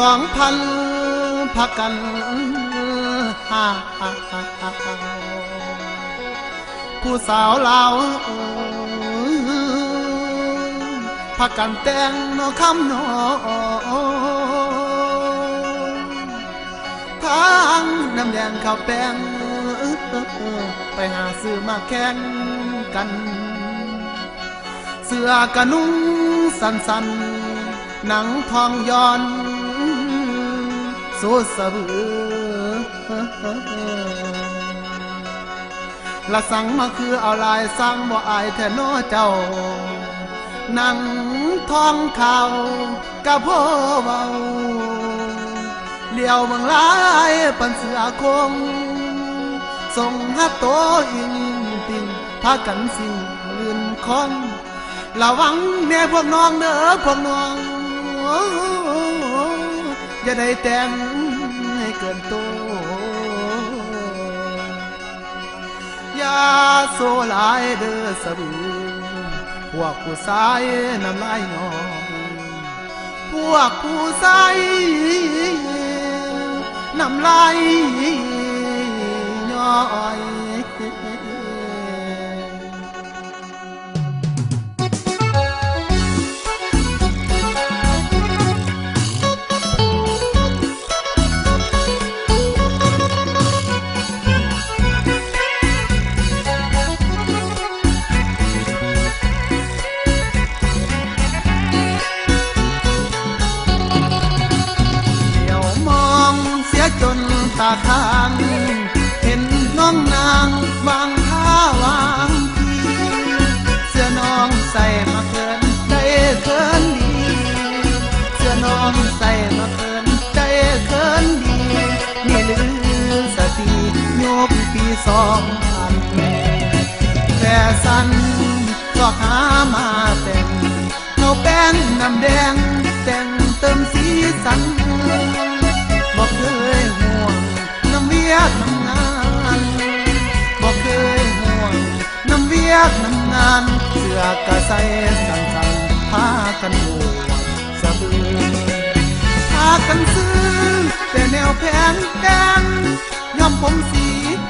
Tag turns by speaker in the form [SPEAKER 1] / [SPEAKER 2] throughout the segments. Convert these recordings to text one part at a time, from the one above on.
[SPEAKER 1] สองพันพักกันหาผู้สาวลาวพักกันแต่งนอคำนอทางน้ำแดงข้าวแป้งไปหาซื้อมาแข่งกัน เสื้อกะนุ่งสันสันๆหนังทองย้อน สูสะบือละสั่งมาคือเอาลายสั่งบ่อายแท่นอเจ้า นั่งทองเขากะพ่อเบาเลี้ยวเมืองลายปันเสือคงส่งฮัตโตอิงติงพากันสิ่งลื่นคองระวังแม่พวกน้องเด้อพวกน้อง อย่าได้แต่งให้เกินตัวอย่าโซหลายเด้อสะบือพวกผู้ชายน้ำลายนองพวกผู้ชายน้ำลายย้อย ตาค้างเห็นน้องนางวางท่าวางทีเสื้อน้องใส่มาเกินได้เกินดีเสื้อน้องใส่มาเกินได้เกินดีนี่ลือสติโยกปีสองพันแต่สันก็หามาแต่งเอาแป้งน้ำแดงแต่งเติมสีสันบอกเคยห่วงน้ำเวี ยกน้ำงานบอกเคยห่วงน้ำเวียกน้ำงาน เสื้อกระใสสันสันพากันบวชสะบือพากันซื้อแต่แนวแผนแดงย้อมผมสี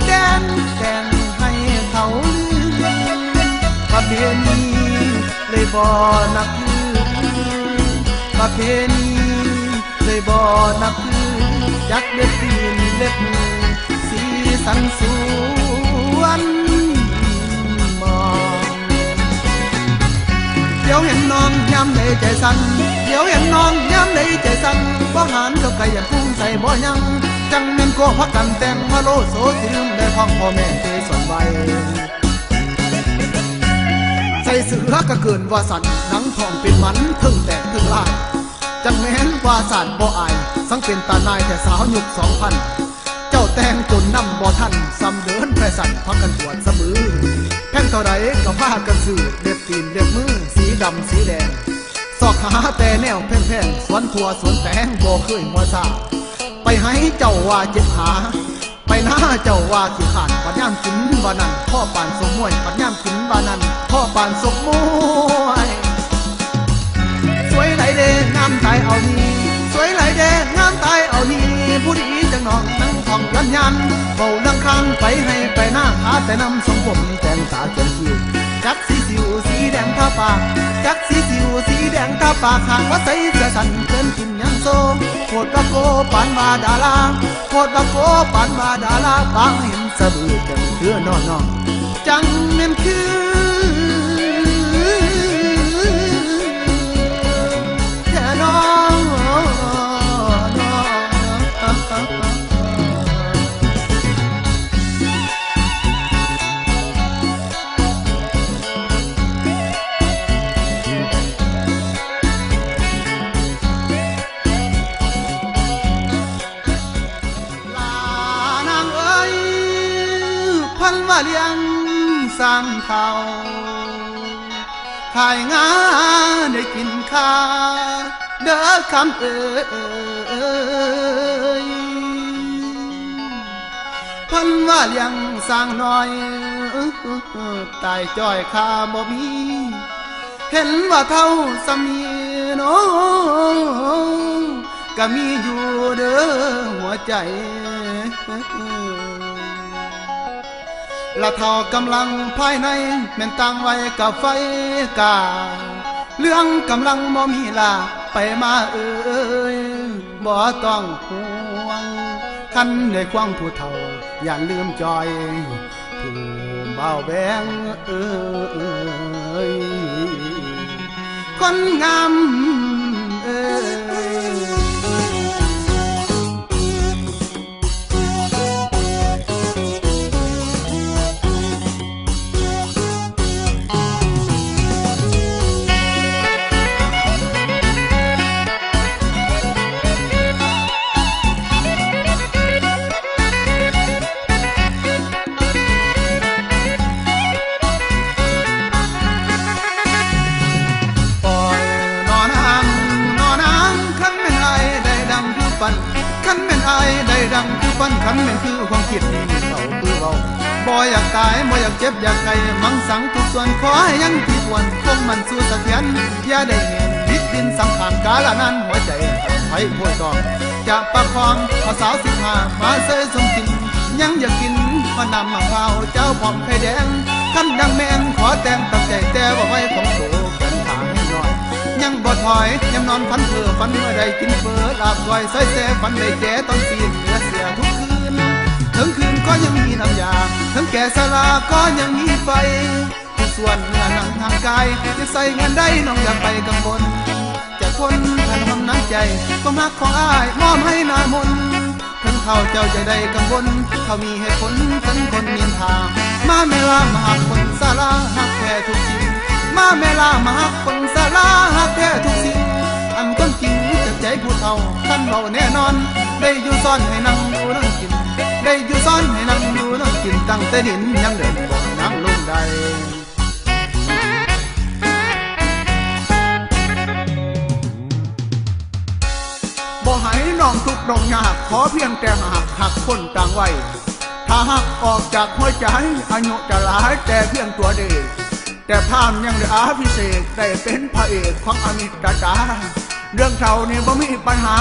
[SPEAKER 1] แดงแต่งให้เขาลืมประเพณีเลยบ่นับถือประเพณีเลยบ่นับถือจักเล็บตีนเล็บมือ สันสวนมองเดี๋ยวเห็นน้องย้ำในใจสันเดี๋ยวเห็นน้องย้ำในใจสันบ่หานกับไก่ยันพุ่งใส่บ่ยัง จังแม่นโกพักกันแต่งพะโลโซสิลืมได้พ้องพ่อแม่เตสอนไว้ใส่เสือก็เกินว่าสันหนังทองเป็นมันถึงแตกถึงลายจังแม้นว่าสานบ่อาย สังเป็นตานายแต่สาวยุคสองพัน แต่งจนน้ำบ่ทันซ้ำเดินแพร่สันพักกันปวดเสมอแพ่งเท่าไรก็พากันซื้อเล็บตีนเล็บมือสีดำสีแดงสอกหาแต่แนวแพงๆสวนทัวสวนแตงบ่เคยมัวซาไปให้เจ้าว่าเจ็บหาไปหน้าเจ้าว่าขี้ขาดปัญญามกินบานันพ่อปานสมมวยปัญญามกินบานันพ่อปานสมมวย ยันเบาดังค้งไปให้ไปหน้าขาแต่นำสมผมแต่งตาเขียนคิวจักสีสิวสีแดงทาปากจักสีสิวสีแดงทาปากหากว่าใส่เสื้อสันเกินกินยังโซโคตรบะโกปานมาดาลาโคตรบะโกปานมาดาลาบางเห็นสะบือจังเชื่อนอนนอนจังเม่นคือ สร้างเขาขายงาได้กินข้าเด้อคำเอ่ยพันว่าเลี้ยงสร้างน้อยตายจ้อยข้าบ่มี เห็นว่าเท่าสมีโนกก็มีอยู่เด้อหัวใจ ละเท่ากำลังภายในแม่นตั้งไว้กับไฟกาเรื่องกำลังบ่มีลาไปมาเอ้ยบ่ต้องห่วงคันในควางผู้เฒ่าอย่าลืมจอยผู้เบาแบงเอ้ยคนงาม คันเป็นคือความคิดนี่เขาคือเราบ่อยากตายบ่อยากเจ็บอยากไกลมังสังทุกส่วนขอให้ยังที่ควรคงมันสู้เสถียรอย่าได้เห็นดิดดินสังขารกาละนั้นหัวใจไว้พวยตองจะประคองเอาสาวสิบห้ามาเสยสมกิน ยังอยากกินมานำมาข้าเจ้าพร้อมไข่แดงขันดังแมนขอแต่งตับใจแต่ว่าไว้ของโตแขนขาให้หน่อยยังบ่ถอยยังนอนฝันเพื่อฝันเมื่อใดกินเฟือลาบก้อยซอยแซ่ฝันได้แก่ตอนปีนเหลือเสียทุก คืนถึงคืนก็ยังมีน้ำยาถึงแก่สลาก็ยังมีไฟทุกส่วนเนื้อหนังทางกายจะใส่เงินได้น้องอย่าไปกังวลจะคนทันทำน้ำใจก็มักของอ้ายมอบให้นามนถึงเขาเจ้าจะได้กังวลเขามีเหตุผลทั้งคนนินทามาเมลามาหักคนสาราหักแท้ทุกสิ่งมาเมลามาหักคนสาราหักแท้ทุกสิ่งอันต้นจริงจากใจผู้เฒ่าท่านเบาแน่นอน ได้อยู่ซ่อนให้นั่งดูนั่งกิน ได้อยู่ซ่อนให้นั่งดูนั่งกินตั้งแต่ดินยังเดินบ่นั่งลงใดบ่ให้น้องทุกข์น้องยากขอเพียงแต่หักหักคนต่างไว้ถ้าหักออกจากหัวใจอายุจะหลายแต่เพียงตัวเด็กแต่พามยังได้อาพิเศษได้เป็นพระเอกของอมิตาจาเรื่องเท่านี้บ่มีปัญหา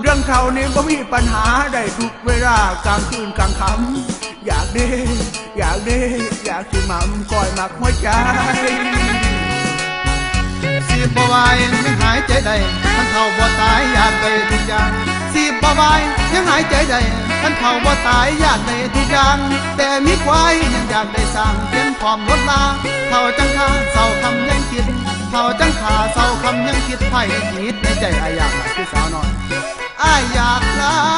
[SPEAKER 1] เรื่องเท่านี้บ่มีปัญหาได้ทุกเวลากลางคืนกลางค่ำอยากได้อยากได้อยากสิหมั่มก่อยมักหัวใจสีบวายยังหายใจได้ท่านเท่าบ่ตายอยากได้ทุกอย่างสีบวายยังหายใจได้ท่านเท่าบ่ตายอยากได้ทุกอย่าง แต่มีควายยังอยากได้สร้างเพียนพร้อมลดลาเท่าจังคาเศร้าคำยังคิดเท่าจังขาเศร้าคำยังคิดไผ่คิดในใจอายากคือสาวน้อยายอยากลา